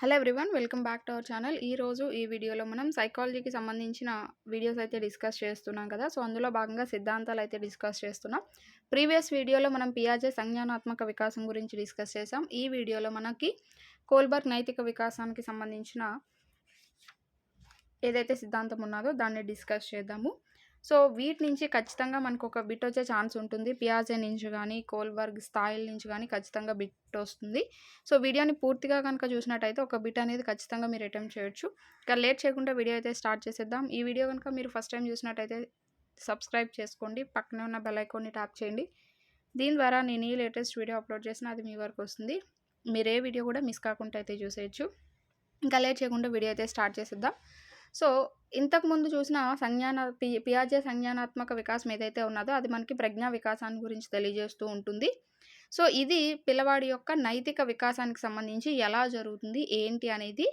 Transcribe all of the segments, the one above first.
Hello everyone welcome back to our channel. ఈరోజు ఈ వీడియోలో మనం సైకాలజీకి సంబంధించిన వీడియోస్ అయితే డిస్కస్ చేస్తున్నాం కదా. సో అందులో భాగంగా సిద్ధాంతాలు అయితే డిస్కస్ చేస్తున్నాం. ప్రీవియస్ వీడియోలో మనం పియాజే సంజ్ఞానాత్మక వికాసం గురించి డిస్కస్ చేసాం ఈ వీడియోలో మనకి కోల్బర్గ్ నైతిక వికాసానికి సంబంధించిన ఏదైతే సిద్ధాంతం ఉన్నదో దాన్ని డిస్కస్ చేద్దాము. సో వీటి నుంచి ఖచ్చితంగా మనకు ఒక బిట్ వచ్చే ఛాన్స్ ఉంటుంది. పియాజే నుంచి కానీ కోల్బర్గ్ స్థాయిల నుంచి కానీ ఖచ్చితంగా బిట్ వస్తుంది. సో వీడియోని పూర్తిగా కనుక చూసినట్టయితే ఒక బిట్ అనేది ఖచ్చితంగా మీరు అటెంప్ట్ చేయొచ్చు. ఇక లేట్ చేయకుండా వీడియో అయితే స్టార్ట్ చేసేద్దాం. ఈ వీడియో కనుక మీరు ఫస్ట్ టైం చూసినట్టయితే సబ్స్క్రైబ్ చేసుకోండి. పక్కనే ఉన్న బెల్ ఐకాన్ని ట్యాప్ చేయండి. దీని ద్వారా నేను ఈ లేటెస్ట్ వీడియో అప్లోడ్ చేసిన అది మీ వరకు వస్తుంది. మీరు ఏ వీడియో కూడా మిస్ కాకుండా అయితే చూసేయచ్చు. ఇంకా లేట్ చేయకుండా వీడియో అయితే స్టార్ట్ చేసేద్దాం. సో ఇంతకుముందు చూసిన సంజ్ఞాన పి పియాజే సంజ్ఞానాత్మక వికాసం ఏదైతే ఉన్నదో అది మనకి ప్రజ్ఞా వికాసాన్ని గురించి తెలియజేస్తూ ఉంటుంది. సో ఇది పిల్లవాడి యొక్క నైతిక వికాసానికి సంబంధించి ఎలా జరుగుతుంది ఏంటి అనేది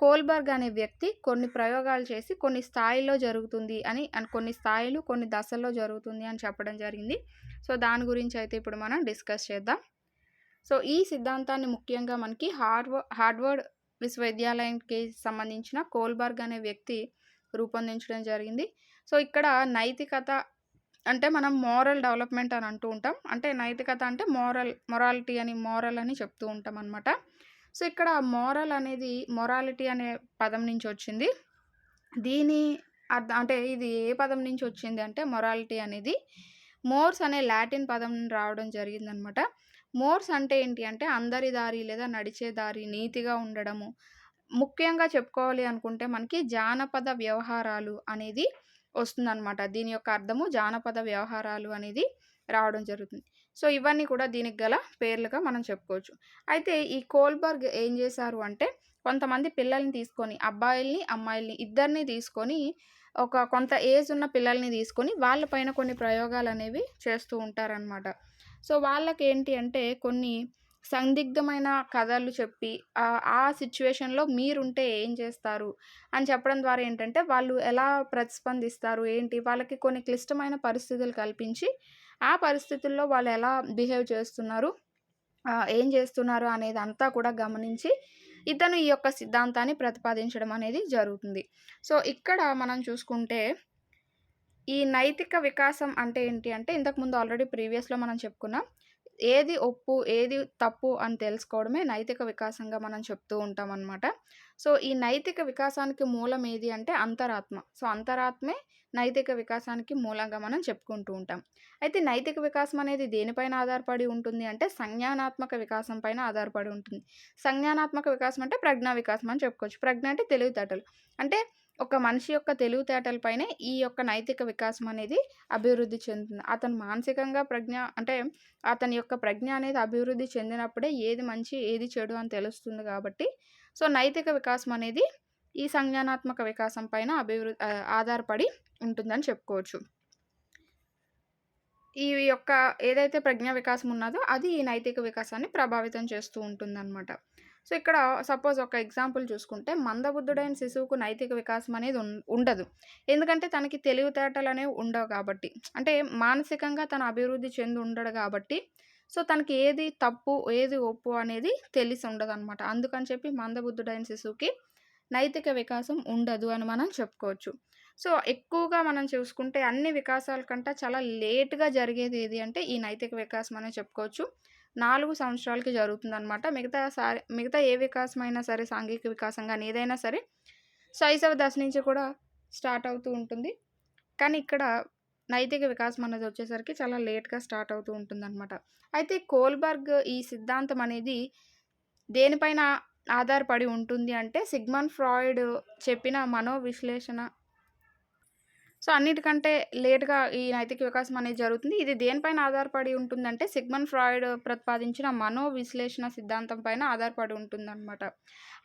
కోల్బర్గ్ అనే వ్యక్తి కొన్ని ప్రయోగాలు చేసి కొన్ని స్థాయిలో జరుగుతుంది అని కొన్ని స్థాయిలు కొన్ని దశల్లో జరుగుతుంది అని చెప్పడం జరిగింది. సో దాని గురించి అయితే ఇప్పుడు మనం డిస్కస్ చేద్దాం. సో ఈ సిద్ధాంతాన్ని ముఖ్యంగా మనకి హార్వ హార్డ్వర్డ్ విశ్వవిద్యాలయానికి సంబంధించిన కోల్బర్గ్ అనే వ్యక్తి రూపొందించడం జరిగింది. సో ఇక్కడ నైతికత అంటే మనం మోరల్ డెవలప్మెంట్ అని అంటూ ఉంటాం. అంటే నైతికత అంటే మోరల్ మొరాలిటీ అని మోరల్ అని చెప్తూ ఉంటాం అనమాట సో ఇక్కడ మోరల్ అనేది మొరాలిటీ అనే పదం నుంచి వచ్చింది. దీని అర్థం అంటే ఇది ఏ పదం నుంచి వచ్చింది అంటే మొరాలిటీ అనేది మోర్స్ అనే లాటిన్ పదం రావడం జరిగిందనమాట మోర్స్ అంటే ఏంటి? అంటే అందరి దారి లేదా నడిచే దారి నీతిగా ఉండడము. ముఖ్యంగా చెప్పుకోవాలి అనుకుంటే మనకి జానపద వ్యవహారాలు అనేది వస్తుందన్నమాట. దీని యొక్క అర్థము జానపద వ్యవహారాలు అనేది రావడం జరుగుతుంది. సో ఇవన్నీ కూడా దీనికి గల పేర్లుగా మనం చెప్పుకోవచ్చు. అయితే ఈ కోల్బర్గ్ ఏం చేశారు అంటే కొంతమంది పిల్లల్ని తీసుకొని అబ్బాయిల్ని అమ్మాయిల్ని ఇద్దరిని తీసుకొని ఒక కొంత ఏజ్ ఉన్న పిల్లల్ని తీసుకొని వాళ్ళపైన కొన్ని ప్రయోగాలు అనేవి చేస్తూ ఉంటారనమాట సో వాళ్ళకి ఏంటి అంటే కొన్ని సందిగ్ధమైన కథలు చెప్పి ఆ సిచ్యువేషన్లో మీరుంటే ఏం చేస్తారు? అని చెప్పడం ద్వారా ఏంటంటే వాళ్ళు ఎలా ప్రతిస్పందిస్తారు? ఏంటి? వాళ్ళకి కొన్ని క్లిష్టమైన పరిస్థితులు కల్పించి ఆ పరిస్థితుల్లో వాళ్ళు ఎలా బిహేవ్ చేస్తున్నారు? ఏం చేస్తున్నారు అనేది అంతా కూడా గమనించి ఇతను ఈ యొక్క సిద్ధాంతాన్ని ప్రతిపాదించడం అనేది జరుగుతుంది. సో ఇక్కడ మనం చూసుకుంటే ఈ నైతిక వికాసం అంటే ఏంటి అంటే ఇంతకుముందు ఆల్రెడీ ప్రీవియస్లో మనం చెప్పుకున్నాం ఏది ఒప్పు ఏది తప్పు అని తెలుసుకోవడమే నైతిక వికాసంగా మనం చెప్తూ ఉంటాం అనమాట సో ఈ నైతిక వికాసానికి మూలం ఏది అంటే అంతరాత్మ. సో అంతరాత్మే నైతిక వికాసానికి మూలంగా మనం చెప్పుకుంటూ ఉంటాం. అయితే నైతిక వికాసం అనేది దేనిపైన ఆధారపడి ఉంటుంది అంటే సంజ్ఞానాత్మక వికాసం పైన ఆధారపడి ఉంటుంది. సంజ్ఞానాత్మక వికాసం అంటే ప్రజ్ఞా వికాసం అని చెప్పుకోవచ్చు. ప్రజ్ఞ అంటే తెలివితేటలు. అంటే ఒక మనిషి యొక్క తెలివితేటలపైనే ఈ యొక్క నైతిక వికాసం అనేది అభివృద్ధి చెందుతుంది. అతను మానసికంగా ప్రజ్ఞ అంటే అతని యొక్క ప్రజ్ఞ అనేది అభివృద్ధి చెందినప్పుడే ఏది మంచి ఏది చెడు అని తెలుస్తుంది కాబట్టి సో నైతిక వికాసం అనేది ఈ సంజ్ఞానాత్మక వికాసం పైన అభివృద్ధి ఆధారపడి ఉంటుందని చెప్పుకోవచ్చు. ఈ యొక్క ఏదైతే ప్రజ్ఞా వికాసం ఉన్నదో అది ఈ నైతిక వికాసాన్ని ప్రభావితం చేస్తూ ఉంటుందన్నమాట. సో ఇక్కడ సపోజ్ ఒక ఎగ్జాంపుల్ చూసుకుంటే మందబుద్ధుడైన శిశువుకు నైతిక వికాసం అనేది ఉండదు. ఎందుకంటే తనకి తెలివితేటలు అనేవి ఉండవు కాబట్టి. అంటే మానసికంగా తన అభివృద్ధి చెంది ఉండడు కాబట్టి. సో తనకి ఏది తప్పు ఏది ఒప్పు అనేది తెలిసి ఉండదు అనమాట అందుకని చెప్పి మందబుద్ధుడైన శిశువుకి నైతిక వికాసం ఉండదు అని మనం చెప్పుకోవచ్చు. సో ఎక్కువగా మనం చూసుకుంటే అన్ని వికాసాల కంటే చాలా లేట్గా జరిగేది ఏది అంటే ఈ నైతిక వికాసం అనే చెప్పుకోవచ్చు. నాలుగు సంవత్సరాలకి జరుగుతుంది అనమాట మిగతా సారి మిగతా ఏ వికాసం అయినా సరే సాంఘిక వికాసం కానీ ఏదైనా సరే శైశవ దశ నుంచి కూడా స్టార్ట్ అవుతూ ఉంటుంది. కానీ ఇక్కడ నైతిక వికాసం అనేది వచ్చేసరికి చాలా లేట్గా స్టార్ట్ అవుతూ ఉంటుంది అనమాట అయితే కోల్బర్గ్ ఈ సిద్ధాంతం అనేది దేనిపైన ఆధారపడి ఉంటుంది అంటే సిగ్మన్ ఫ్రాయిడ్ చెప్పిన మనోవిశ్లేషణ సో అన్నిటికంటే లేట్గా ఈ నైతిక వికాసం అనేది జరుగుతుంది. ఇది దేనిపైన ఆధారపడి ఉంటుందంటే సిగ్మన్ ఫ్రాయిడ్ ప్రతిపాదించిన మనో విశ్లేషణ సిద్ధాంతం పైన ఆధారపడి ఉంటుందన్నమాట.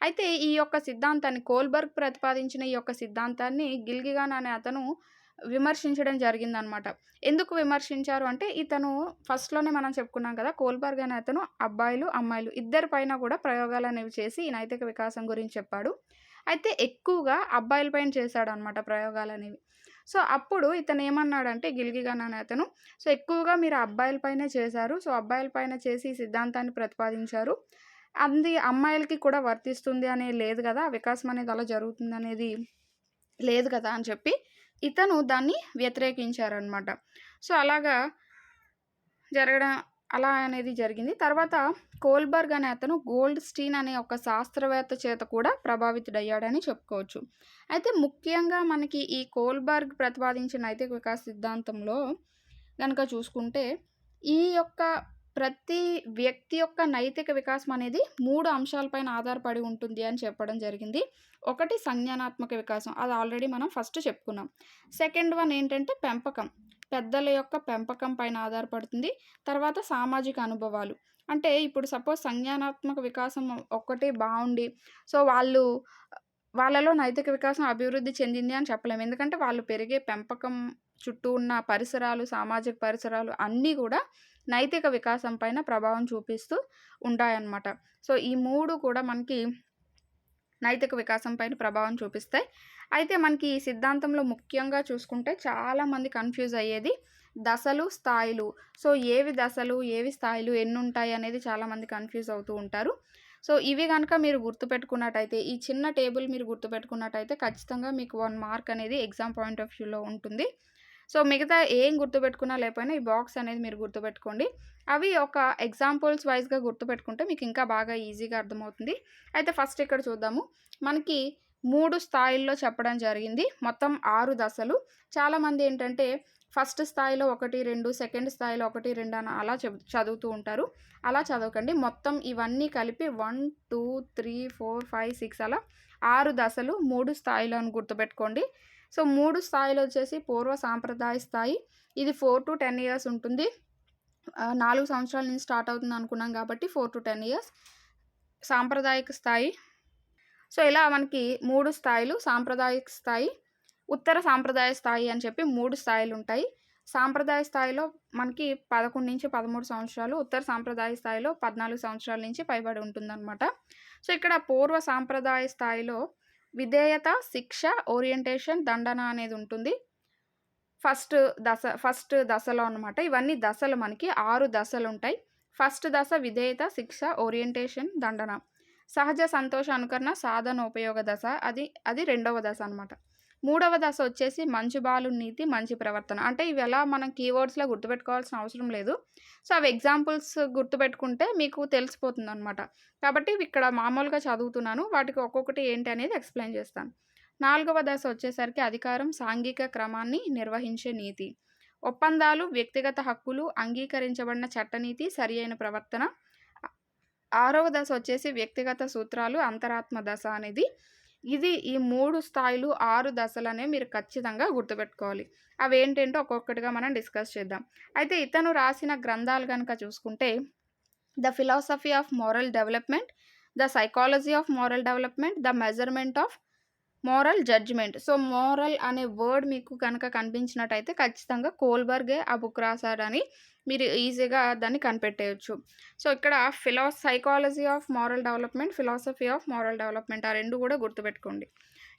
అయితే ఈ యొక్క సిద్ధాంతాన్ని కోల్బర్గ్ ప్రతిపాదించిన ఈ యొక్క సిద్ధాంతాన్ని గిల్గిగాన్ అనే అతను విమర్శించడం జరిగిందనమాట ఎందుకు విమర్శించారు అంటే ఇతను ఫస్ట్లోనే మనం చెప్పుకున్నాం కదా కోల్బర్గ్ అనే అతను అబ్బాయిలు అమ్మాయిలు ఇద్దరి పైన కూడా ప్రయోగాలు అనేవి చేసి ఈ నైతిక వికాసం గురించి చెప్పాడు. అయితే ఎక్కువగా అబ్బాయిలపైన చేశాడు అనమాట ప్రయోగాలు అనేవి. సో అప్పుడు ఇతను ఏమన్నాడంటే గిల్గిగాన్ అనే అతను సో ఎక్కువగా మీరు అబ్బాయిలపైనే చేశారు. సో అబ్బాయిలపైన చేసి ఈ సిద్ధాంతాన్ని ప్రతిపాదించారు. అది అమ్మాయిలకి కూడా వర్తిస్తుంది అనే లేదు కదా వికాసం అనేది అలా జరుగుతుంది అనేది లేదు కదా అని చెప్పి ఇతను దాన్ని వ్యతిరేకించారనమాట సో అలాగా జరగడం అలా అనేది జరిగింది. తర్వాత కోల్బర్గ్ అనే అతను గోల్డ్ స్టీన్ అనే ఒక శాస్త్రవేత్త చేత కూడా ప్రభావితుడయ్యాడని చెప్పుకోవచ్చు. అయితే ముఖ్యంగా మనకి ఈ కోల్బర్గ్ ప్రతిపాదించిన నైతిక వికాస సిద్ధాంతంలో కనుక చూసుకుంటే ఈ యొక్క ప్రతి వ్యక్తి యొక్క నైతిక వికాసం అనేది మూడు అంశాలపైన ఆధారపడి ఉంటుంది అని చెప్పడం జరిగింది. ఒకటి సంజ్ఞానాత్మక వికాసం అది ఆల్రెడీ మనం ఫస్ట్ చెప్పుకున్నాం. సెకండ్ వన్ ఏంటంటే పెంపకం. పెద్దల యొక్క పెంపకం పైన ఆధారపడుతుంది. తర్వాత సామాజిక అనుభవాలు. అంటే ఇప్పుడు సపోజ్ సంజ్ఞానాత్మక వికాసం ఒక్కటి బాగుండి సో వాళ్ళు వాళ్ళలో నైతిక వికాసం అభివృద్ధి చెందింది అని చెప్పలేము. ఎందుకంటే వాళ్ళు పెరిగే పెంపకం చుట్టూ ఉన్న పరిసరాలు సామాజిక పరిసరాలు అన్నీ కూడా నైతిక వికాసం పైన ప్రభావం చూపిస్తూ ఉంటాయన్నమాట. సో ఈ మూడు కూడా మనకి నైతిక వికాసం పైన ప్రభావం చూపిస్తాయి. అయితే మనకి ఈ సిద్ధాంతంలో ముఖ్యంగా చూసుకుంటే చాలామంది కన్ఫ్యూజ్ అయ్యేది దశలు స్థాయిలు. సో ఏవి దశలు ఏవి స్థాయిలు ఎన్ని ఉంటాయి అనేది చాలామంది కన్ఫ్యూజ్ అవుతూ ఉంటారు. సో ఇవి కనుక మీరు గుర్తుపెట్టుకున్నట్టయితే ఈ చిన్న టేబుల్ మీరు గుర్తుపెట్టుకున్నట్టయితే ఖచ్చితంగా మీకు వన్ మార్క్ అనేది ఎగ్జామ్ పాయింట్ ఆఫ్ వ్యూలో ఉంటుంది. సో మిగతా ఏం గుర్తుపెట్టుకున్నా లేకపోయినా ఈ బాక్స్ అనేది మీరు గుర్తుపెట్టుకోండి. అవి ఒక ఎగ్జాంపుల్స్ వైజ్గా గుర్తుపెట్టుకుంటే మీకు ఇంకా బాగా ఈజీగా అర్థమవుతుంది. అయితే ఫస్ట్ ఇక్కడ చూద్దాము. మనకి మూడు స్థాయిల్లో చెప్పడం జరిగింది. మొత్తం ఆరు దశలు. చాలామంది ఏంటంటే ఫస్ట్ స్థాయిలో ఒకటి రెండు సెకండ్ స్థాయిలో ఒకటి రెండు అని అలా చదువుతూ ఉంటారు. అలా చదవకండి. మొత్తం ఇవన్నీ కలిపి one two three four five six అలా ఆరు దశలు మూడు స్థాయిలో అని గుర్తుపెట్టుకోండి. సో మూడు స్థాయిలు వచ్చేసి పూర్వ సాంప్రదాయ స్థాయి. ఇది ఫోర్ టు టెన్ ఇయర్స్ ఉంటుంది. నాలుగు సంవత్సరాల నుంచి స్టార్ట్ అవుతుంది అనుకున్నాం కాబట్టి ఫోర్ టు టెన్ ఇయర్స్. సాంప్రదాయక స్థాయి. సో ఇలా మనకి మూడు స్థాయిలు సాంప్రదాయక స్థాయి ఉత్తర సాంప్రదాయ స్థాయి అని చెప్పి మూడు స్థాయిలు ఉంటాయి. సాంప్రదాయ స్థాయిలో మనకి పదకొండు నుంచి పదమూడు సంవత్సరాలు ఉత్తర సాంప్రదాయ స్థాయిలో పద్నాలుగు సంవత్సరాల నుంచి పైబడి ఉంటుందన్నమాట. సో ఇక్కడ పూర్వ సాంప్రదాయ స్థాయిలో విధేయత శిక్ష ఓరియంటేషన్ దండన అనేది ఉంటుంది. ఫస్ట్ దశ ఫస్ట్ దశలో అనమాట ఇవన్నీ దశలు మనకి ఆరు దశలు ఉంటాయి. ఫస్ట్ దశ విధేయత శిక్ష ఓరియంటేషన్ దండన. సహజ సంతోష అనుకరణ సాధన ఉపయోగ దశ. అది అది రెండవ దశ అనమాట మూడవ దశ వచ్చేసి మంచి బాలు నీతి మంచి ప్రవర్తన. అంటే ఇవి ఎలా మనం కీవర్డ్స్లో గుర్తుపెట్టుకోవాల్సిన అవసరం లేదు. సో అవి ఎగ్జాంపుల్స్ గుర్తుపెట్టుకుంటే మీకు తెలిసిపోతుంది అనమాట కాబట్టి ఇక్కడ మామూలుగా చదువుతున్నాను. వాటికి ఒక్కొక్కటి ఏంటి అనేది ఎక్స్ప్లెయిన్ చేస్తాను. నాలుగవ దశ వచ్చేసరికి అధికారం సాంఘిక క్రమాన్ని నిర్వహించే నీతి. ఒప్పందాలు వ్యక్తిగత హక్కులు అంగీకరించబడిన చట్టనీతి సరి అయిన ప్రవర్తన. ఆరవ దశ వచ్చేసి వ్యక్తిగత సూత్రాలు అంతరాత్మ దశ అనేది. ఇది ఈ మూడు స్థాయిలు ఆరు దశలనే మీరు ఖచ్చితంగా గుర్తుపెట్టుకోవాలి. అవి ఏంటంటో ఒక్కొక్కటిగా మనం డిస్కస్ చేద్దాం. అయితే ఇతను రాసిన గ్రంథాలు కనుక చూసుకుంటే the philosophy of moral development the psychology of moral development the measurement of moral judgement. So moral అనే వర్డ్ మీకు కనుక కనిపించినట్టయితే ఖచ్చితంగా కోల్బర్గే ఆ బుక్ రాశాడని మీరు ఈజీగా దాన్ని కనిపెట్టేయచ్చు. సో ఇక్కడ ఫిలా psychology of moral development philosophy of moral development ఆ రెండు కూడా గుర్తుపెట్టుకోండి.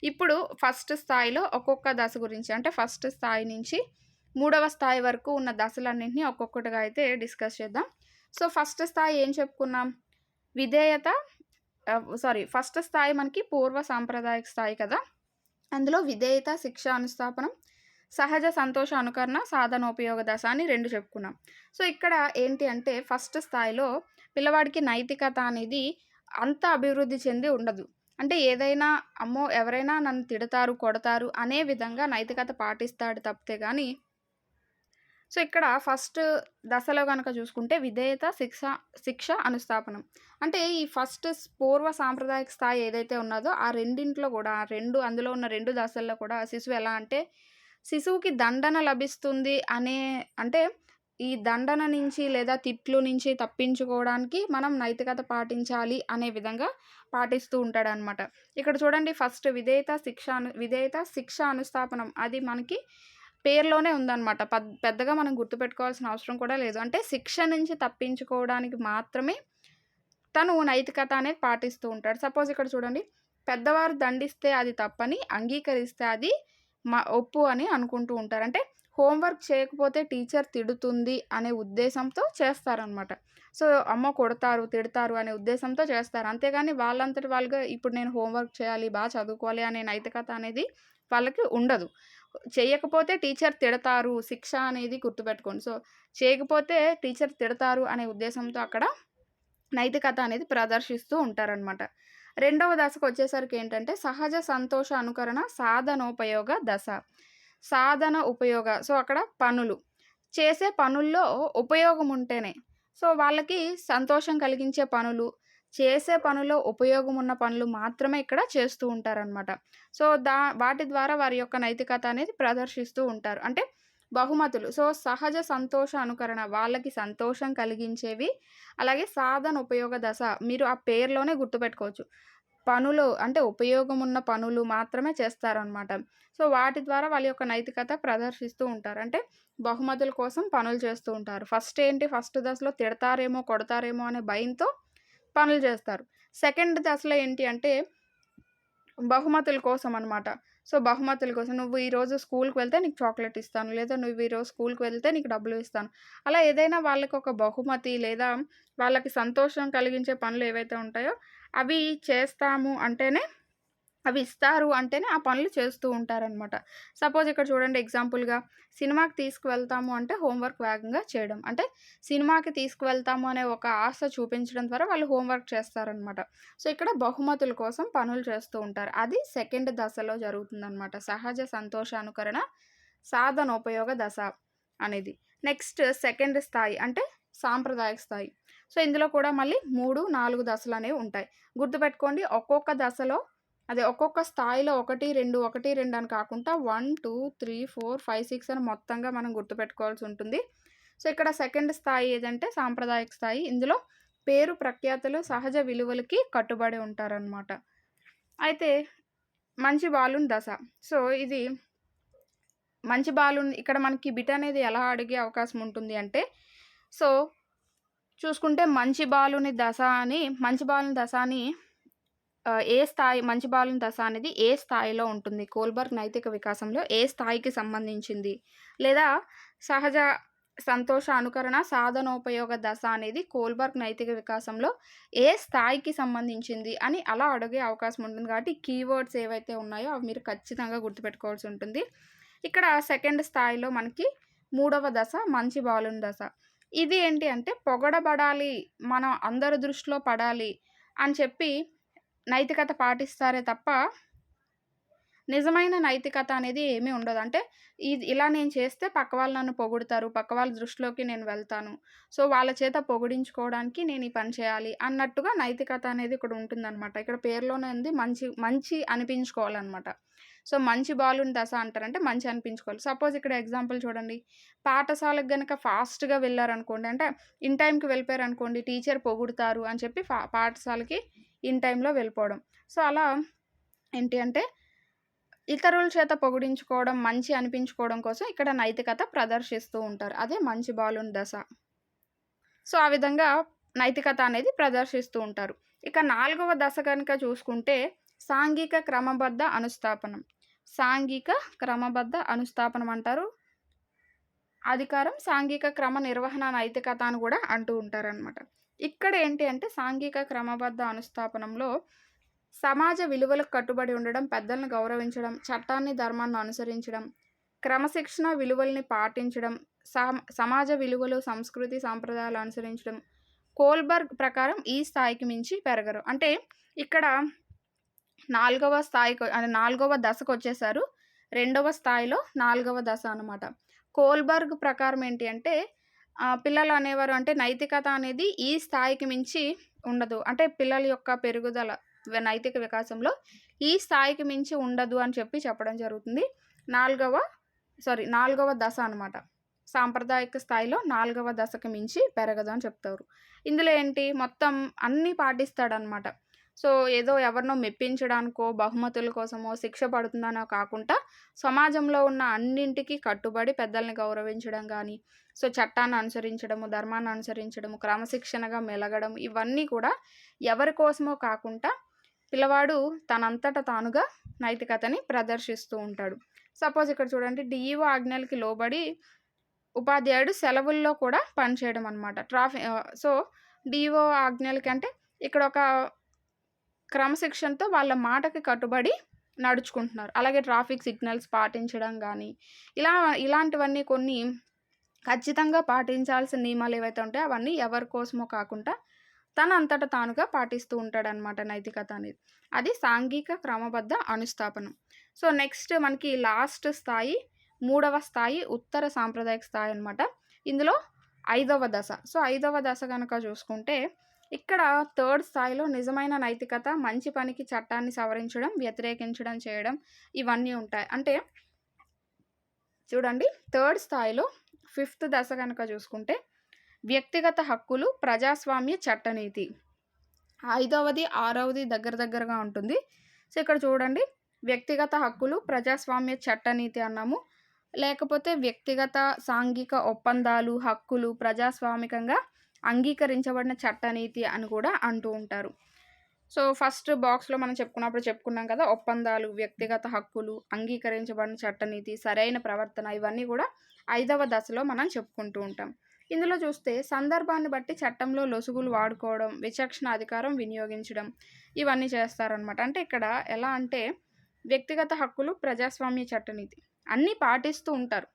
ఇప్పుడు ఫస్ట్ స్థాయిలో ఒక్కొక్క దశ గురించి అంటే ఫస్ట్ స్థాయి నుంచి మూడవ స్థాయి వరకు ఉన్న దశలన్నింటినీ ఒక్కొక్కటిగా అయితే డిస్కస్ చేద్దాం. సో ఫస్ట్ స్థాయి ఏం చెప్పుకున్నాం? విధేయత సారీ ఫస్ట్ స్థాయి మనకి పూర్వ సాంప్రదాయక స్థాయి కదా. అందులో విధేయత శిక్ష అనుస్థాపనం సహజ సంతోష అనుకరణ సాధనోపయోగ దశ అని రెండు చెప్పుకున్నాం. సో ఇక్కడ ఏంటి అంటే ఫస్ట్ స్థాయిలో పిల్లవాడికి నైతికత అనేది అంత అభివృద్ధి చెంది ఉండదు. అంటే ఏదైనా అమ్మో ఎవరైనా నన్ను తిడతారు కొడతారు అనే విధంగా నైతికత పాటిస్తాడు తప్పితే కానీ సో ఇక్కడ ఫస్ట్ దశలో కనుక చూసుకుంటే విధేయత శిక్ష శిక్ష అనుస్థాపనం. అంటే ఈ ఫస్ట్ పూర్వ సాంప్రదాయక స్థాయి ఏదైతే ఉన్నదో ఆ రెండింట్లో కూడా రెండు అందులో ఉన్న రెండు దశల్లో కూడా శిశువు ఎలా అంటే శిశువుకి దండన లభిస్తుంది అనే అంటే ఈ దండన నుంచి లేదా తిట్లు నుంచి తప్పించుకోవడానికి మనం నైతికత పాటించాలి అనే విధంగా పాటిస్తూ ఉంటాడనమాట ఇక్కడ చూడండి ఫస్ట్ విధేయత శిక్ష విధేయత శిక్ష అనుస్థాపనం. అది మనకి పేరులోనే ఉందన్నమాట. పెద్దగా మనం గుర్తుపెట్టుకోవాల్సిన అవసరం కూడా లేదు. అంటే శిక్ష నుంచి తప్పించుకోవడానికి మాత్రమే తను నైతికత అనేది పాటిస్తూ ఉంటాడు. సపోజ్ ఇక్కడ చూడండి పెద్దవారు దండిస్తే అది తప్పని అంగీకరిస్తే అది మా ఒప్పు అని అనుకుంటూ ఉంటారు. అంటే హోంవర్క్ చేయకపోతే టీచర్ తిడుతుంది అనే ఉద్దేశంతో చేస్తారనమాట సో అమ్మ కొడతారు తిడతారు అనే ఉద్దేశంతో చేస్తారు. అంతేగాని వాళ్ళంతటి వాళ్ళుగా ఇప్పుడు నేను హోంవర్క్ చేయాలి బాగా చదువుకోవాలి అనే నైతికత అనేది వాళ్ళకి ఉండదు. చేయకపోతే టీచర్ తిడతారు శిక్ష అనేది గుర్తుపెట్టుకోండి. సో చేయకపోతే టీచర్ తిడతారు అనే ఉద్దేశంతో అక్కడ నైతికత అనేది ప్రదర్శిస్తూ ఉంటారనమాట రెండవ దశకు వచ్చేసరికి ఏంటంటే సహజ సంతోష అనుకరణ సాధనోపయోగ దశ. సాధన ఉపయోగ. సో అక్కడ పనులు. చేసే పనుల్లో ఉపయోగం ఉంటేనే. సో వాళ్ళకి సంతోషం కలిగించే పనులు చేసే పనులో ఉపయోగం ఉన్న పనులు మాత్రమే ఇక్కడ చేస్తూ ఉంటారనమాట సో దా వాటి ద్వారా వారి యొక్క నైతికత అనేది ప్రదర్శిస్తూ ఉంటారు. అంటే బహుమతులు. సో సహజ సంతోష అనుకరణ వాళ్ళకి సంతోషం కలిగించేవి అలాగే సాధన ఉపయోగ దశ మీరు ఆ పేరులోనే గుర్తుపెట్టుకోవచ్చు. పనులు అంటే ఉపయోగం ఉన్న పనులు మాత్రమే చేస్తారనమాట సో వాటి ద్వారా వాళ్ళ యొక్క నైతికత ప్రదర్శిస్తూ ఉంటారు. అంటే బహుమతుల కోసం పనులు చేస్తూ ఉంటారు. ఫస్ట్ ఏంటి? ఫస్ట్ దశలో తిడతారేమో కొడతారేమో అనే భయంతో పనులు చేస్తారు. సెకండ్ దశలో ఏంటి అంటే బహుమతుల కోసం అనమాట సో బహుమతుల కోసం నువ్వు ఈరోజు స్కూల్కి వెళ్తే నీకు చాక్లెట్ ఇస్తాను లేదా నువ్వు ఈరోజు స్కూల్కి వెళ్తే నీకు డబ్బులు ఇస్తాను. అలా ఏదైనా వాళ్ళకి ఒక బహుమతి లేదా వాళ్ళకి సంతోషం కలిగించే పనులు ఏవైతే ఉంటాయో అవి చేస్తాము అంటేనే అవి ఇస్తారు అంటేనే ఆ పనులు చేస్తూ ఉంటారనమాట సపోజ్ ఇక్కడ చూడండి ఎగ్జాంపుల్గా సినిమాకి తీసుకువెళ్తాము అంటే హోంవర్క్ వేగంగా చేయడం. అంటే సినిమాకి తీసుకువెళ్తాము అనే ఒక ఆశ చూపించడం ద్వారా వాళ్ళు హోంవర్క్ చేస్తారనమాట సో ఇక్కడ బహుమతుల కోసం పనులు చేస్తూ ఉంటారు. అది సెకండ్ దశలో జరుగుతుందనమాట సహజ సంతోషానుకరణ సాధన సాధనోపయోగ దశ అనేది. నెక్స్ట్ సెకండ్ స్థాయి అంటే సాంప్రదాయక స్థాయి. సో ఇందులో కూడా మళ్ళీ మూడు నాలుగు దశలు అనేవి ఉంటాయి. గుర్తుపెట్టుకోండి ఒక్కొక్క దశలో అదే ఒక్కొక్క స్థాయిలో ఒకటి రెండు ఒకటి రెండు అని కాకుండా one two three four five six అని మొత్తంగా మనం గుర్తుపెట్టుకోవాల్సి ఉంటుంది. సో ఇక్కడ సెకండ్ స్థాయి ఏదంటే సాంప్రదాయక స్థాయి. ఇందులో పేరు ప్రఖ్యాతులు సహజ విలువలకి కట్టుబడి ఉంటారనమాట అయితే మంచి బాలున్ దశ. సో ఇది మంచి బాలుని ఇక్కడ మనకి బిట్ అనేది ఎలా అడిగే అవకాశం ఉంటుంది అంటే సో చూసుకుంటే మంచి బాలుని దశ అని మంచి బాలుని దశ అని ఏ స్థాయి మంచి బాలుని దశ అనేది ఏ స్థాయిలో ఉంటుంది? కోల్బర్గ్ నైతిక వికాసంలో ఏ స్థాయికి సంబంధించింది? లేదా సహజ సంతోష అనుకరణ సాధనోపయోగ దశ అనేది కోల్బర్గ్ నైతిక వికాసంలో ఏ స్థాయికి సంబంధించింది? అని అలా అడిగే అవకాశం ఉంటుంది. కాబట్టి కీవర్డ్స్ ఏవైతే ఉన్నాయో అవి మీరు ఖచ్చితంగా గుర్తుపెట్టుకోవాల్సి ఉంటుంది. ఇక్కడ సెకండ్ స్థాయిలో మనకి మూడవ దశ మంచి బాలుని దశ. ఇది ఏంటి అంటే పొగడబడాలి మనం అందరి దృష్టిలో పడాలి అని చెప్పి నైతికత పాటిస్తారే తప్ప నిజమైన నైతికత అనేది ఏమీ ఉండదు. అంటే ఇది ఇలా నేను చేస్తే పక్క వాళ్ళు నన్ను పొగుడుతారు పక్క వాళ్ళ దృష్టిలోకి నేను వెళ్తాను. సో వాళ్ళ చేత పొగిడించుకోవడానికి నేను ఈ పని చేయాలి అన్నట్టుగా నైతికత అనేది ఇక్కడ ఉంటుందన్నమాట. ఇక్కడ పేరులోనే ఉంది మంచి మంచి అనిపించుకోవాలన్నమాట. సో మంచి బాలుని దశ అంటారంటే మంచి అనిపించుకోవాలి. సపోజ్ ఇక్కడ ఎగ్జాంపుల్ చూడండి. పాఠశాలకు కనుక ఫాస్ట్గా వెళ్ళారనుకోండి అంటే ఇన్ టైంకి వెళ్ళిపోయారు అనుకోండి టీచర్ పొగుడుతారు అని చెప్పి పాఠశాలకి ఇన్ టైంలో వెళ్ళిపోవడం. సో అలా ఏంటి అంటే ఇతరుల చేత పొగిడించుకోవడం మంచి అనిపించుకోవడం కోసం ఇక్కడ నైతికత ప్రదర్శిస్తూ ఉంటారు. అదే మంచి బాలుని దశ. సో ఆ విధంగా నైతికత అనేది ప్రదర్శిస్తూ ఉంటారు. ఇక నాలుగవ దశ కనుక చూసుకుంటే సాంఘిక క్రమబద్ధ అనుస్థాపనం. సాంఘిక క్రమబద్ధ అనుస్థాపనం అంటారు. అధికారం సాంఘిక క్రమ నిర్వహణ నైతికత అని కూడా అంటూ ఉంటారనమాట ఇక్కడ ఏంటి అంటే సాంఘిక క్రమబద్ధ అనుస్థాపనంలో సమాజ విలువలకు కట్టుబడి ఉండడం పెద్దలను గౌరవించడం చట్టాన్ని ధర్మాన్ని అనుసరించడం క్రమశిక్షణ విలువల్ని పాటించడం సమాజ విలువలు సంస్కృతి సాంప్రదాయాలు అనుసరించడం కోల్బర్గ్ ప్రకారం ఈ స్థాయికి మించి పెరగరు. అంటే ఇక్కడ నాలుగవ స్థాయికి నాలుగవ దశకు వచ్చేసారు. రెండవ స్థాయిలో నాలుగవ దశ అనమాట కోల్బర్గ్ ప్రకారం ఏంటి అంటే పిల్లలు అనేవారు అంటే నైతికత అనేది ఈ స్థాయికి మించి ఉండదు. అంటే పిల్లల యొక్క పెరుగుదల నైతిక వికాసంలో ఈ స్థాయికి మించి ఉండదు అని చెప్పి చెప్పడం జరుగుతుంది. నాలుగవ సారీ నాలుగవ దశ అనమాట సాంప్రదాయక స్థాయిలో నాలుగవ దశకు మించి పెరగదు అని చెప్తారు. ఇందులో ఏంటి? మొత్తం అన్నీ పాటిస్తాడనమాట సో ఏదో ఎవరినో మెప్పించడానికో బహుమతుల కోసమో శిక్ష పడుతుందనో కాకుండా సమాజంలో ఉన్న అన్నింటికి కట్టుబడి పెద్దల్ని గౌరవించడం కానీ సో చట్టాన్ని అనుసరించడము ధర్మాన్ని అనుసరించడము క్రమశిక్షణగా మెలగడం ఇవన్నీ కూడా ఎవరి కోసమో కాకుండా పిల్లవాడు తనంతట తానుగా నైతికతని ప్రదర్శిస్తూ ఉంటాడు. సపోజ్ ఇక్కడ చూడండి డిఈఓ ఆజ్ఞలకి లోబడి ఉపాధ్యాయుడు సెలవుల్లో కూడా పనిచేయడం అనమాట ట్రాఫిక్ సో డిఈఓ ఆజ్ఞలకి అంటే ఇక్కడ ఒక క్రమశిక్షణతో వాళ్ళ మాటకి కట్టుబడి నడుచుకుంటున్నారు. అలాగే ట్రాఫిక్ సిగ్నల్స్ పాటించడం కానీ ఇలా ఇలాంటివన్నీ కొన్ని ఖచ్చితంగా పాటించాల్సిన నియమాలు ఏవైతే ఉంటాయో అవన్నీ ఎవరి కోసమో కాకుండా తన అంతట తానుగా పాటిస్తూ ఉంటాడనమాట నైతికత అనేది. అది సాంఘిక క్రమబద్ధ అనుస్థాపనం. సో నెక్స్ట్ మనకి లాస్ట్ స్థాయి మూడవ స్థాయి ఉత్తర సాంప్రదాయక స్థాయి అనమాట ఇందులో ఐదవ దశ. సో ఐదవ దశ కనుక చూసుకుంటే ఇక్కడ థర్డ్ స్థాయిలో నిజమైన నైతికత మంచి పనికి చట్టాన్ని సవరించడం వ్యతిరేకించడం చేయడం ఇవన్నీ ఉంటాయి. అంటే చూడండి థర్డ్ స్థాయిలో ఫిఫ్త్ దశ కనుక చూసుకుంటే వ్యక్తిగత హక్కులు ప్రజాస్వామ్య చట్టనీతి. ఐదవది ఆరవది దగ్గర దగ్గరగా ఉంటుంది. సో ఇక్కడ చూడండి వ్యక్తిగత హక్కులు ప్రజాస్వామ్య చట్టనీతి అన్నాము. లేకపోతే వ్యక్తిగత సాంఘిక ఒప్పందాలు హక్కులు ప్రజాస్వామికంగా అంగీకరించబడిన చట్టనీతి అని కూడా అంటూ ఉంటారు. సో ఫస్ట్ బాక్స్లో మనం చెప్పుకున్నప్పుడు చెప్పుకున్నాం కదా ఒప్పందాలు వ్యక్తిగత హక్కులు అంగీకరించబడిన చట్టనీతి సరైన ప్రవర్తన ఇవన్నీ కూడా ఐదవ దశలో మనం చెప్పుకుంటూ ఉంటాం. ఇందులో చూస్తే సందర్భాన్ని బట్టి చట్టంలో లొసుగులు వాడుకోవడం విచక్షణ అధికారం వినియోగించడం ఇవన్నీ చేస్తారనమాట అంటే ఇక్కడ ఎలా అంటే వ్యక్తిగత హక్కులు ప్రజాస్వామ్య చట్టనీతి అన్నీ పాటిస్తూ ఉంటారు.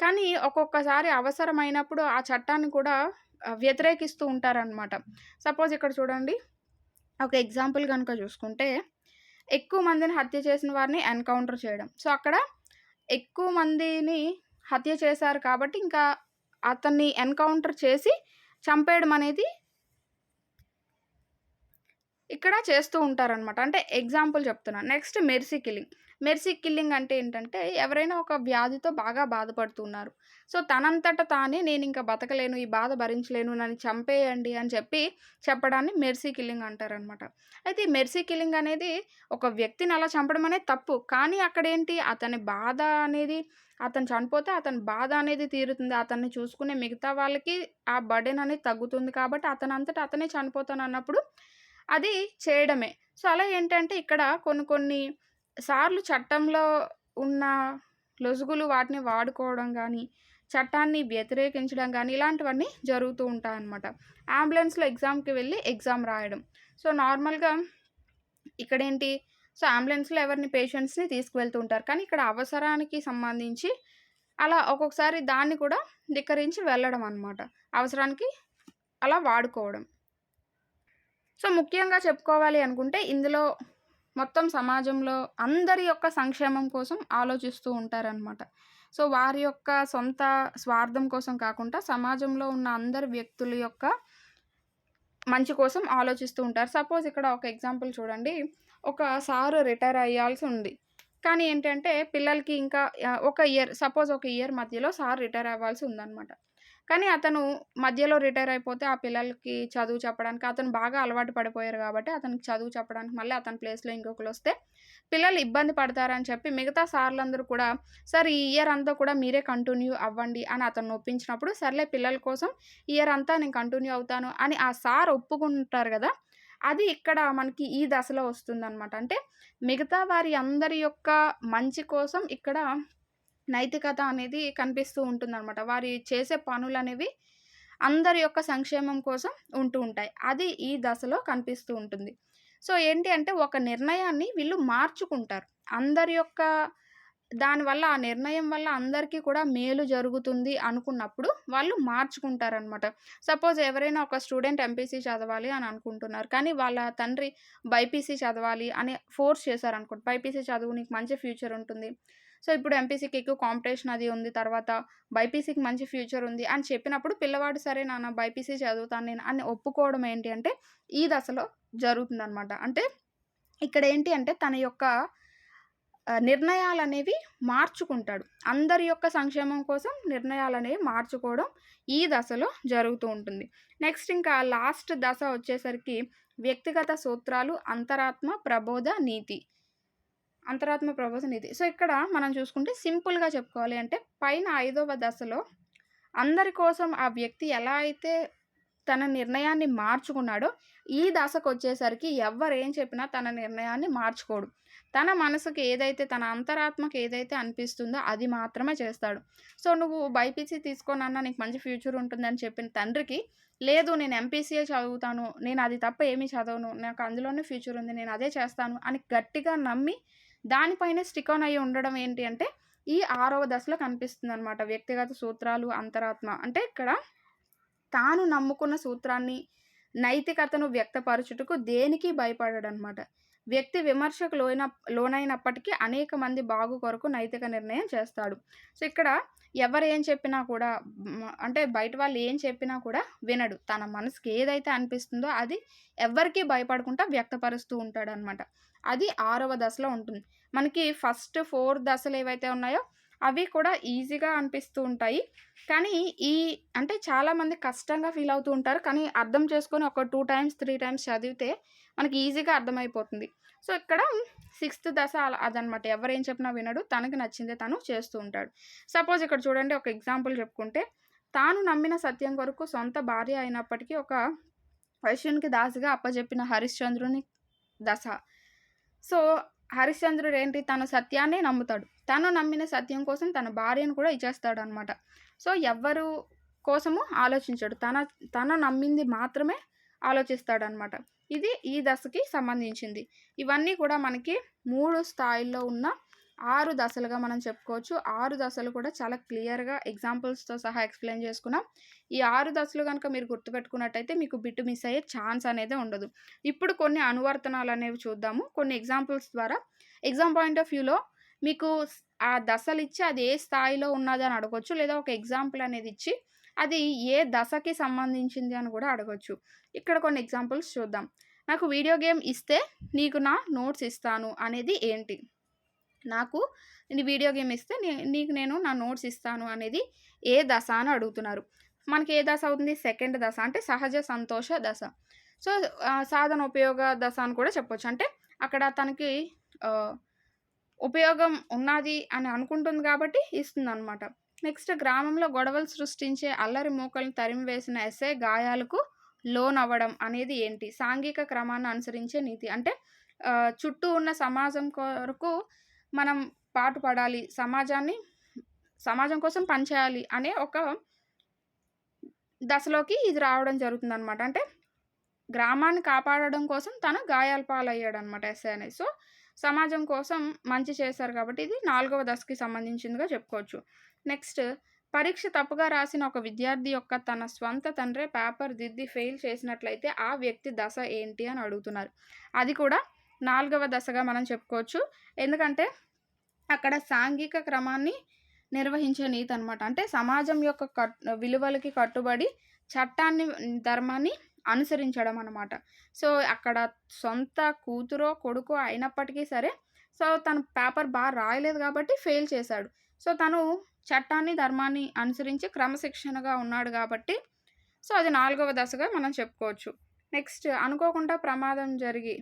కానీ ఒక్కొక్కసారి అవసరమైనప్పుడు ఆ చట్టాన్ని కూడా వ్యతిరేకిస్తూ ఉంటారనమాట సపోజ్ ఇక్కడ చూడండి. ఒక ఎగ్జాంపుల్ కనుక చూసుకుంటే ఎక్కువ మందిని హత్య చేసిన వారిని ఎన్కౌంటర్ చేయడం. సో అక్కడ ఎక్కువ మందిని హత్య చేశారు కాబట్టి ఇంకా అతన్ని ఎన్కౌంటర్ చేసి చంపేయడం అనేది ఇక్కడ చేస్తూ ఉంటారనమాట అంటే ఎగ్జాంపుల్ చెప్తున్నాను next mercy killing. Mercy killing అంటే ఏంటంటే ఎవరైనా ఒక వ్యాధితో బాగా బాధపడుతున్నారు. సో తనంతట తానే నేను ఇంకా బతకలేను ఈ బాధ భరించలేను నన్ను చంపేయండి అని చెప్పి చెప్పడాన్ని మెర్సీ కిల్లింగ్ అంటారనమాట. అయితే ఈ మెర్సీ కిల్లింగ్ అనేది ఒక వ్యక్తిని అలా చంపడం అనేది తప్పు. కానీ అక్కడేంటి? అతని బాధ అనేది అతను చనిపోతే అతని బాధ అనేది తీరుతుంది. అతన్ని చూసుకునే మిగతా వాళ్ళకి ఆ బర్డెన్ అనేది తగ్గుతుంది కాబట్టి అతను అంతటా అతనే చనిపోతాను అన్నప్పుడు అది చేయడమే. సో అలా ఏంటంటే ఇక్కడ కొన్ని కొన్ని సార్లు చట్టంలో ఉన్న లొసుగులు వాటిని వాడుకోవడం కానీ చట్టాన్ని వ్యతిరేకించడం కానీ ఇలాంటివన్నీ జరుగుతూ ఉంటాయన్నమాట. అంబులెన్స్లో ఎగ్జామ్కి వెళ్ళి ఎగ్జామ్ రాయడం. సో నార్మల్గా ఇక్కడ ఏంటి సో అంబులెన్స్లో ఎవరిని పేషెంట్స్ని తీసుకువెళ్తూ ఉంటారు. కానీ ఇక్కడ అవసరానికి సంబంధించి అలా ఒక్కొక్కసారి దాన్ని కూడా ధిక్కరించి వెళ్ళడం అనమాట అవసరానికి అలా వాడుకోవడం. సో ముఖ్యంగా చెప్పుకోవాలి అనుకుంటే ఇందులో మొత్తం సమాజంలో అందరి యొక్క సంక్షేమం కోసం ఆలోచిస్తూ ఉంటారనమాట సో వారి యొక్క సొంత స్వార్థం కోసం కాకుండా సమాజంలో ఉన్న అందరి వ్యక్తుల యొక్క మంచి కోసం ఆలోచిస్తూ ఉంటారు. సపోజ్ ఇక్కడ ఒక ఎగ్జాంపుల్ చూడండి. ఒక సారు రిటైర్ అయ్యాల్సి ఉంది. కానీ ఏంటంటే పిల్లలకి ఇంకా ఒక ఇయర్ సపోజ్ ఒక ఇయర్ మధ్యలో సార్ రిటైర్ అవ్వాల్సి ఉందన్నమాట. కానీ అతను మధ్యలో రిటైర్ అయిపోతే ఆ పిల్లలకి చదువు చెప్పడానికి అతను బాగా అలవాటు పడిపోయారు కాబట్టి అతనికి చదువు చెప్పడానికి మళ్ళీ అతని ప్లేస్లో ఇంకొకరు వస్తే పిల్లలు ఇబ్బంది పడతారని చెప్పి మిగతా సార్లందరూ కూడా సార్ ఈ ఇయర్ అంతా కూడా మీరే కంటిన్యూ అవ్వండి అని అతను ఒప్పించినప్పుడు సర్లే పిల్లల కోసం ఇయర్ అంతా నేను కంటిన్యూ అవుతాను అని ఆ సార్ ఒప్పుకుంటారు కదా అది ఇక్కడ మనకి ఈ దశలో వస్తుందన్నమాట. అంటే మిగతా వారి అందరి యొక్క మంచి కోసం ఇక్కడ నైతికత అనేది కనిపిస్తూ ఉంటుందన్నమాట. వారి చేసే పనులు అనేవి అందరి యొక్క సంక్షేమం కోసం ఉంటూ ఉంటాయి. అది ఈ దశలో కనిపిస్తూ ఉంటుంది. సో ఏంటి అంటే ఒక నిర్ణయాన్ని వీళ్ళు మార్చుకుంటారు. అందరి యొక్క దానివల్ల ఆ నిర్ణయం వల్ల అందరికీ కూడా మేలు జరుగుతుంది అనుకున్నప్పుడు వాళ్ళు మార్చుకుంటారనమాట సపోజ్ ఎవరైనా ఒక స్టూడెంట్ ఎంపీసీ చదవాలి అని అనుకుంటున్నారు. కానీ వాళ్ళ తండ్రి బైపీసీ చదవాలి అని ఫోర్స్ చేశారనుకోండి. బైపీసీ చదువు నీకు మంచి ఫ్యూచర్ ఉంటుంది. సో ఇప్పుడు ఎంపీసీకి ఎక్కువ కాంపిటీషన్ అది ఉంది. తర్వాత బైపీసీకి మంచి ఫ్యూచర్ ఉంది అని చెప్పినప్పుడు పిల్లవాడు సరే నాన్న బైపీసీ చదువుతాను నేను అని ఒప్పుకోవడం ఏంటి అంటే ఈ దశలో జరుగుతుందనమాట అంటే ఇక్కడ ఏంటి అంటే తన యొక్క నిర్ణయాలు అనేవి మార్చుకుంటాడు. అందరి యొక్క సంక్షేమం కోసం నిర్ణయాలు అనేవి మార్చుకోవడం ఈ దశలో జరుగుతూ ఉంటుంది. నెక్స్ట్ ఇంకా లాస్ట్ దశ వచ్చేసరికి వ్యక్తిగత సూత్రాలు అంతరాత్మ ప్రబోధ నీతి. అంతరాత్మ ప్రబోధ ఇది సో ఇక్కడ మనం చూసుకుంటే సింపుల్గా చెప్పుకోవాలి అంటే పైన ఐదవ దశలో అందరి కోసం ఆ వ్యక్తి ఎలా అయితే తన నిర్ణయాన్ని మార్చుకున్నాడో ఈ దశకు వచ్చేసరికి ఎవరేం ఏం చెప్పినా తన నిర్ణయాన్ని మార్చుకోడు. తన మనసుకి ఏదైతే తన అంతరాత్మకు ఏదైతే అనిపిస్తుందో అది మాత్రమే చేస్తాడు. సో నువ్వు బైపీసీ తీసుకోనన్నా నీకు మంచి ఫ్యూచర్ ఉంటుందని చెప్పిన తండ్రికి లేదు నేను ఎంపీసీఏ చదువుతాను నేను అది తప్ప ఏమీ చదవను నాకు అందులోనే ఫ్యూచర్ ఉంది నేను అదే చేస్తాను అని గట్టిగా నమ్మి దానిపైన స్టికాన్ అయి ఉండడం ఏంటి అంటే ఈ ఆరవ దశలో కనిపిస్తుంది అనమాట వ్యక్తిగత సూత్రాలు అంతరాత్మ. అంటే ఇక్కడ తాను నమ్ముకున్న సూత్రాన్ని నైతికతను వ్యక్తపరచుటకు దేనికి భయపడాడు అనమాట వ్యక్తి విమర్శకు లోన లోనైనప్పటికీ అనేక మంది బాగు కొరకు నైతిక నిర్ణయం చేస్తాడు. సో ఇక్కడ ఎవరు ఏం చెప్పినా కూడా అంటే బయట వాళ్ళు ఏం చెప్పినా కూడా వినడు. తన మనసుకి ఏదైతే అనిపిస్తుందో అది ఎవరికి భయపడకుండా వ్యక్తపరుస్తూ ఉంటాడు అనమాట అది ఆరవ దశలో ఉంటుంది. మనకి ఫస్ట్ ఫోర్ దశలు ఏవైతే ఉన్నాయో అవి కూడా ఈజీగా అనిపిస్తూ ఉంటాయి. కానీ ఈ అంటే చాలామంది కష్టంగా ఫీల్ అవుతూ ఉంటారు. కానీ అర్థం చేసుకొని ఒక టూ టైమ్స్ త్రీ టైమ్స్ చదివితే మనకి ఈజీగా అర్థమైపోతుంది. సో ఇక్కడ సిక్స్త్ దశ అలా అదనమాట. ఎవరు ఏం చెప్పినా వినడు. తనకి నచ్చిందే తను చేస్తూ ఉంటాడు. సపోజ్ ఇక్కడ చూడండి ఒక ఎగ్జాంపుల్ చెప్పుకుంటే తాను నమ్మిన సత్యం కొరకు సొంత భార్య అయినప్పటికీ ఒక వైశ్యునికి దాసిగా అప్పచెప్పిన హరిశ్చంద్రుని దశ. సో హరిశ్చంద్రుడు ఏంటి తన సత్యాన్ని నమ్ముతాడు. తను నమ్మిన సత్యం కోసం తన భార్యను కూడా ఇచ్చేస్తాడు అనమాట సో ఎవ్వరు కోసము ఆలోచించాడు. తన తన నమ్మింది మాత్రమే ఆలోచిస్తాడనమాట. ఇది ఈ దశకి సంబంధించింది. ఇవన్నీ కూడా మనకి మూడు స్థాయిల్లో ఉన్న ఆరు దశలుగా మనం చెప్పుకోవచ్చు. ఆరు దశలు కూడా చాలా క్లియర్గా ఎగ్జాంపుల్స్తో సహా ఎక్స్ప్లెయిన్ చేసుకున్నాం. ఈ ఆరు దశలు కనుక మీరు గుర్తుపెట్టుకున్నట్టయితే మీకు బిట్టు మిస్ అయ్యే ఛాన్స్ అనేది ఉండదు. ఇప్పుడు కొన్ని అనువర్తనాలు అనేవి చూద్దాము. కొన్ని ఎగ్జాంపుల్స్ ద్వారా. ఎగ్జామ్ పాయింట్ ఆఫ్ వ్యూలో మీకు ఆ దశలు ఇచ్చి అది ఏ స్థాయిలో ఉన్నది అని అడగొచ్చు. లేదా ఒక ఎగ్జాంపుల్ అనేది ఇచ్చి అది ఏ దశకి సంబంధించింది అని కూడా అడగొచ్చు. ఇక్కడ కొన్ని ఎగ్జాంపుల్స్ చూద్దాం. నాకు వీడియో గేమ్ ఇస్తే నీకు నా నోట్స్ ఇస్తాను అనేది ఏంటి? నాకు వీడియో గేమ్ ఇస్తే నీకు నేను నా నోట్స్ ఇస్తాను అనేది ఏ దశ అని అడుగుతున్నారు. మనకి ఏ దశ అవుతుంది? సెకండ్ దశ అంటే సహజ సంతోష దశ. సో సాధన ఉపయోగ దశ అని కూడా చెప్పొచ్చు. అంటే అక్కడ తనకి ఉపయోగం ఉన్నది అని అనుకుంటుంది కాబట్టి ఇస్తుంది అనమాట నెక్స్ట్ గ్రామంలో గొడవలు సృష్టించే అల్లరి మూకలను తరిమి వేసిన ఎస్ఏ గాయాలకు లోన్ అవ్వడం అనేది ఏంటి? సాంఘిక క్రమాన్ని అనుసరించే నీతి. అంటే చుట్టూ ఉన్న సమాజం కొరకు మనం పాటుపడాలి సమాజాన్ని సమాజం కోసం పనిచేయాలి అనే ఒక దశలోకి ఇది రావడం జరుగుతుంది అనమాట అంటే గ్రామాన్ని కాపాడడం కోసం తను గాయాల పాలయ్యాడు అనమాట ఎస్ఏ అనేది సో సమాజం కోసం మంచి చేశారు కాబట్టి ఇది నాలుగవ దశకి సంబంధించిందిగా చెప్పుకోవచ్చు. నెక్స్ట్ పరీక్ష తప్పుగా రాసిన ఒక విద్యార్థి యొక్క తన స్వంత తండ్రే పేపర్ దిద్ది ఫెయిల్ చేసినట్లయితే ఆ వ్యక్తి దశ ఏంటి అని అడుగుతున్నారు. అది కూడా నాలుగవ దశగా మనం చెప్పుకోవచ్చు. ఎందుకంటే అక్కడ సాంఘిక క్రమాన్ని నిర్వహించే నీతి అనమాట అంటే సమాజం యొక్క కట్ విలువలకి కట్టుబడి చట్టాన్ని ధర్మాన్ని అనుసరించడం అనమాట సో అక్కడ సొంత కూతురో కొడుకో అయినప్పటికీ సరే సో తను పేపర్ బాగా రాయలేదు కాబట్టి ఫెయిల్ చేశాడు. సో తను చట్టాన్ని ధర్మాన్ని అనుసరించి క్రమశిక్షణగా ఉన్నాడు కాబట్టి సో అది నాలుగవ దశగా మనం చెప్పుకోవచ్చు. నెక్స్ట్ అనుకోకుండా ప్రమాదం జరిగి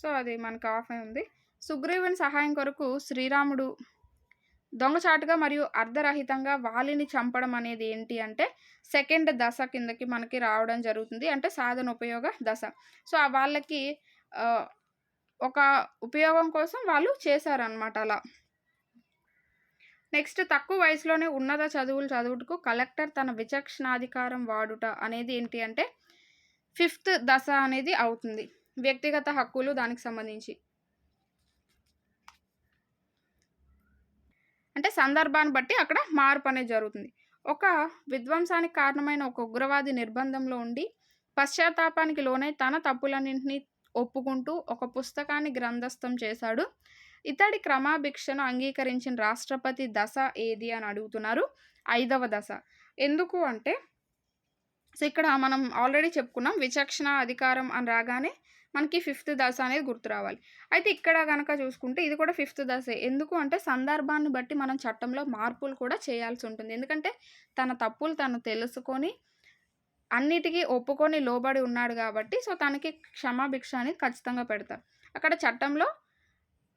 సో అది మనకు ఆఫ్ అయి ఉంది. సుగ్రీవుని సహాయం కొరకు శ్రీరాముడు దొంగచాటుగా మరియు అర్ధరహితంగా వాలిని చంపడం అనేది ఏంటి అంటే సెకండ్ దశ కిందకి మనకి రావడం జరుగుతుంది. అంటే సాధన ఉపయోగ దశ. సో ఆ వాళ్ళకి ఒక ఉపయోగం కోసం వాళ్ళు చేశారనమాట అలా. నెక్స్ట్ తక్కువ వయసులోనే ఉన్నత చదువులు చదువుటకు కలెక్టర్ తన విచక్షణాధికారం వాడుట అనేది ఏంటి అంటే ఫిఫ్త్ దశ అనేది అవుతుంది. వ్యక్తిగత హక్కులు దానికి సంబంధించి. అంటే సందర్భాన్ని బట్టి అక్కడ మార్పు అనేది జరుగుతుంది. ఒక విధ్వంసానికి కారణమైన ఒక ఉగ్రవాది నిర్బంధంలో ఉండి పశ్చాత్తాపానికి లోనై తన తప్పులన్నింటినీ ఒప్పుకుంటూ ఒక పుస్తకాన్ని గ్రంథస్థం చేశాడు. ఇతడి క్రమాభిక్షను అంగీకరించిన రాష్ట్రపతి దశ ఏది అని అడుగుతున్నారు? ఐదవ దశ. ఎందుకు అంటే సో ఇక్కడ మనం ఆల్రెడీ చెప్పుకున్నాం విచక్షణ అధికారం అని రాగానే మనకి ఫిఫ్త్ దశ అనేది గుర్తు రావాలి. అయితే ఇక్కడ కనుక చూసుకుంటే ఇది కూడా ఫిఫ్త్ దశ. ఎందుకు అంటే సందర్భాన్ని బట్టి మనం చట్టంలో మార్పులు కూడా చేయాల్సి ఉంటుంది. ఎందుకంటే తన తప్పులు తను తెలుసుకొని అన్నిటికీ ఒప్పుకొని లోబడి ఉన్నాడు కాబట్టి సో తనకి క్షమాభిక్ష అనేది ఖచ్చితంగా పెడతారు అక్కడ చట్టంలో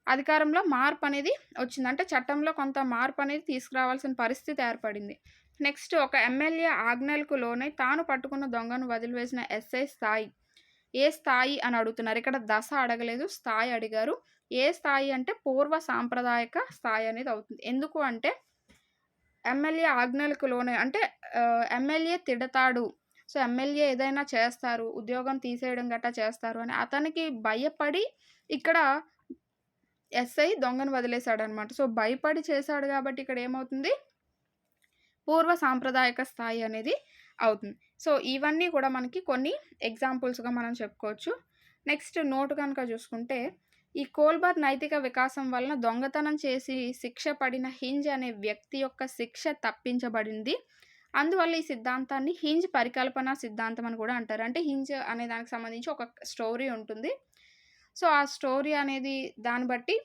అధికారంలో మార్పు అనేది వచ్చింది. అంటే చట్టంలో కొంత మార్పు అనేది తీసుకురావాల్సిన పరిస్థితి ఏర్పడింది. నెక్స్ట్ ఒక ఎమ్మెల్యే ఆజ్ఞలకు లోనై తాను పట్టుకున్న దొంగను వదిలివేసిన ఎస్ఐ స్థాయి ఏ స్థాయి అని అడుగుతున్నారు. ఇక్కడ దశ అడగలేదు స్థాయి అడిగారు. ఏ స్థాయి అంటే పూర్వ సాంప్రదాయక స్థాయి అనేది అవుతుంది. ఎందుకు అంటే ఎమ్మెల్యే ఆజ్ఞలకు లోనే అంటే ఎమ్మెల్యే తిడతాడు. సో ఎమ్మెల్యే ఏదైనా చేస్తారు ఉద్యోగం తీసేయడం గట్టా చేస్తారు అని అతనికి భయపడి ఇక్కడ ఎస్ఐ దొంగను వదిలేశాడు అనమాట సో భయపడి చేశాడు కాబట్టి ఇక్కడ ఏమవుతుంది? పూర్వ సాంప్రదాయక స్థాయి అనేది అవుతుంది. సో ఇవన్నీ కూడా మనకి కొన్ని ఎగ్జాంపుల్స్గా మనం చెప్పుకోవచ్చు. నెక్స్ట్ నోటు కనుక చూసుకుంటే ఈ కోల్బర్ నైతిక వికాసం వలన దొంగతనం చేసి శిక్ష పడిన హింజ్ అనే వ్యక్తి యొక్క శిక్ష తప్పించబడింది. అందువల్ల ఈ సిద్ధాంతాన్ని హింజ్ పరికల్పన సిద్ధాంతం అని కూడా అంటారు. అంటే హింజ్ అనే దానికి సంబంధించి ఒక స్టోరీ ఉంటుంది. సో ఆ స్టోరీ అనేది దాన్ని బట్టి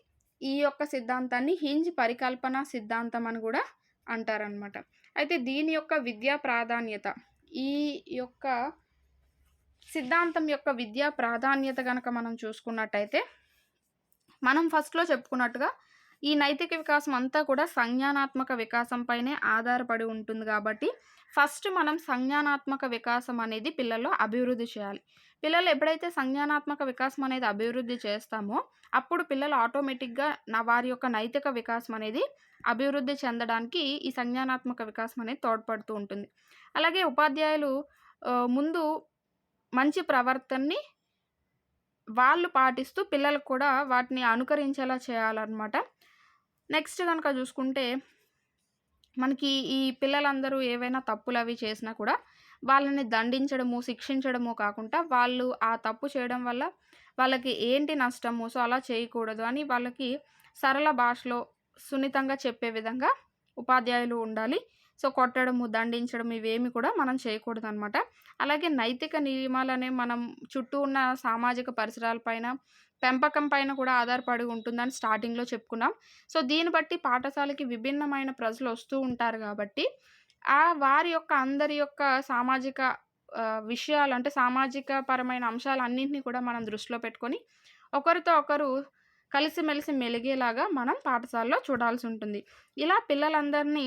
ఈ యొక్క సిద్ధాంతాన్ని హింజ్ పరికల్పన సిద్ధాంతం అని కూడా అంటారనమాట అయితే దీని యొక్క విద్యా ప్రాధాన్యత ఈ యొక్క సిద్ధాంతం యొక్క విద్యా ప్రాధాన్యత కనుక మనం చూసుకున్నట్టయితే మనం ఫస్ట్లో చెప్పుకున్నట్టుగా ఈ నైతిక వికాసం అంతా కూడా సంజ్ఞానాత్మక వికాసంపైనే ఆధారపడి ఉంటుంది కాబట్టి ఫస్ట్ మనం సంజ్ఞానాత్మక వికాసం అనేది పిల్లల్లో అభివృద్ధి చేయాలి. పిల్లలు ఎప్పుడైతే సంజ్ఞానాత్మక వికాసం అనేది అభివృద్ధి చేస్తామో అప్పుడు పిల్లలు ఆటోమేటిక్గా నా వారి యొక్క నైతిక వికాసం అనేది అభివృద్ధి చెందడానికి ఈ సంజ్ఞానాత్మక వికాసం అనేది తోడ్పడుతూ ఉంటుంది. అలాగే ఉపాధ్యాయులు ముందు మంచి ప్రవర్తనని వాళ్ళు పాటిస్తూ పిల్లలకు కూడా వాటిని అనుకరించేలా చేయాలన్నమాట. నెక్స్ట్ కనుక చూసుకుంటే మనకి ఈ పిల్లలందరూ ఏవైనా తప్పులు అవి చేసినా కూడా వాళ్ళని దండించడము శిక్షించడము కాకుండా వాళ్ళు ఆ తప్పు చేయడం వల్ల వాళ్ళకి ఏంటి నష్టము? సో అలా చేయకూడదు అని వాళ్ళకి సరళ భాషలో సున్నితంగా చెప్పే విధంగా ఉపాధ్యాయులు ఉండాలి. సో కొట్టడము దండించడం ఇవేమి కూడా మనం చేయకూడదు అనమాట అలాగే నైతిక నియమాలనే మనం చుట్టూ ఉన్న సామాజిక పరిసరాలపైన పెంపకం పైన కూడా ఆధారపడి ఉంటుందని స్టార్టింగ్లో చెప్పుకున్నాం. సో దీన్ని బట్టి పాఠశాలకి విభిన్నమైన ప్రజలు వస్తూ ఉంటారు కాబట్టి ఆ వారి యొక్క అందరి యొక్క సామాజిక విషయాలు అంటే సామాజిక పరమైన అంశాలు అన్నింటినీ కూడా మనం దృష్టిలో పెట్టుకొని ఒకరితో ఒకరు కలిసిమెలిసి మెలిగేలాగా మనం పాఠశాలలో చూడాల్సి ఉంటుంది. ఇలా పిల్లలందరినీ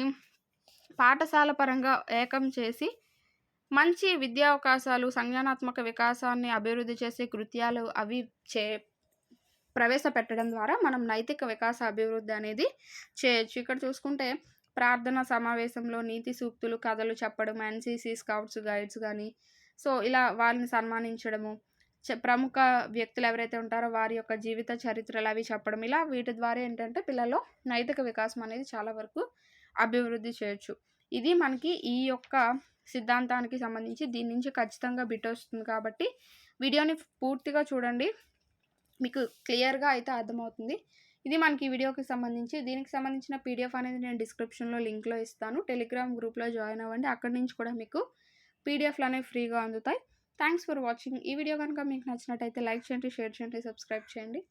పాఠశాల పరంగా ఏకం చేసి మంచి విద్యా అవకాశాలు సంజ్ఞానాత్మక వికాసాన్ని అభివృద్ధి చేసే కృత్యాలు అవి చే ప్రవేశపెట్టడం ద్వారా మనం నైతిక వికాస అభివృద్ధి అనేది చేయొచ్చు. ఇక్కడ చూసుకుంటే ప్రార్థన సమావేశంలో నీతి సూక్తులు కథలు చెప్పడం ఎన్సీసీ స్కౌట్స్ గైడ్స్ కానీ సో ఇలా వాళ్ళని సన్మానించడము ప్రముఖ వ్యక్తులు ఎవరైతే ఉంటారో వారి యొక్క జీవిత చరిత్రలు అవి చెప్పడం ఇలా వీటి ద్వారా ఏంటంటే పిల్లల్లో నైతిక వికాసం అనేది చాలా వరకు అభివృద్ధి చేయొచ్చు. ఇది మనకి ఈ యొక్క సిద్ధాంతానికి సంబంధించి దీని నుంచి ఖచ్చితంగా బిట్ వస్తుంది కాబట్టి వీడియోని పూర్తిగా చూడండి. మీకు క్లియర్గా అయితే అర్థమవుతుంది. ఇది మనకి వీడియోకి సంబంధించి దీనికి సంబంధించిన పీడిఎఫ్ అనేది నేను డిస్క్రిప్షన్లో లింక్లో ఇస్తాను. టెలిగ్రామ్ గ్రూప్లో జాయిన్ అవ్వండి. అక్కడి నుంచి కూడా మీకు పీడిఎఫ్లు అనేవి ఫ్రీగా అందుతాయి. Thanks for watching. ఈ వీడియో కనుక మీకు నచ్చినట్టయితే లైక్ చేయండి షేర్ చేయండి సబ్స్క్రైబ్ చేయండి.